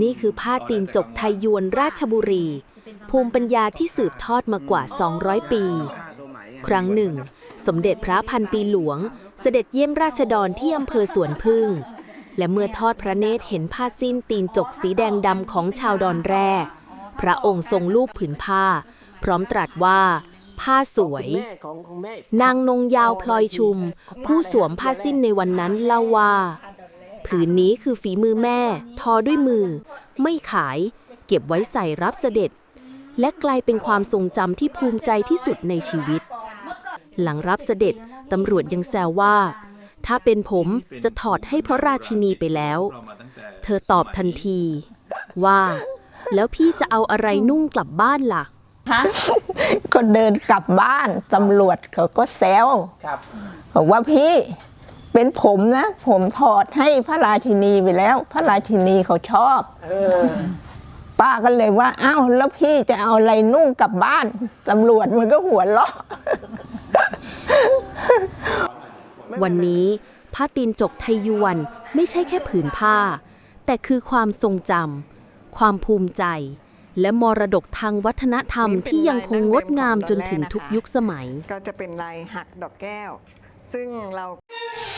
นี่คือผ้าตีนจกไทยยวนราชบุรี ภูมิปัญญาที่สืบทอดมากว่า 200 ปี ครั้งหนึ่ง สมเด็จพระพันปีหลวง เสด็จเยี่ยมราษฎรที่อำเภอสวนพึ่ง และเมื่อทอดพระเนตรเห็นผ้าสิ้นตีนจกสีแดงดำของชาวดอนแร่ พระองค์ทรงรูปผืนผ้า พร้อมตรัสว่าผ้าสวย นางนงยาวพลอยชุม ผู้สวมผ้าสิ้นในวันนั้นเล่าว่า ผืนนี้คือฝีมือแม่ ทอด้วยมือ ไม่ขาย เก็บไว้ใส่รับเสด็จ และกลายเป็นความทรงจำที่ภูมิใจที่สุดในชีวิต หลังรับเสด็จตำรวจยังแซวว่า ถ้าเป็นผมจะถอดให้พระราชินีไปแล้ว เธอตอบทันที ว่า แล้วพี่จะเอาอะไรนุ่งกลับบ้านล่ะก็เดินกลับบ้านตำรวจเขาก็แซวครับบอกว่าพี่ เป็นผมนะ ผมถอดให้พระราชินีไปแล้ว พระราชินีเขาชอบเออป้าก็เลยว่าอ้าวแล้วพี่จะเอาอะไรนุ่งกลับบ้านตำรวจมันก็หัวเราะวันนี้ผ้าตีนจกไทยยวนไม่ใช่แค่ผืนผ้า แต่คือความทรงจำความภูมิใจ และมรดกทางวัฒนธรรมที่ยังคงงดงามจนถึงทุกยุคสมัย ก็จะเป็นลายหักดอกแก้ว ซึ่งเรา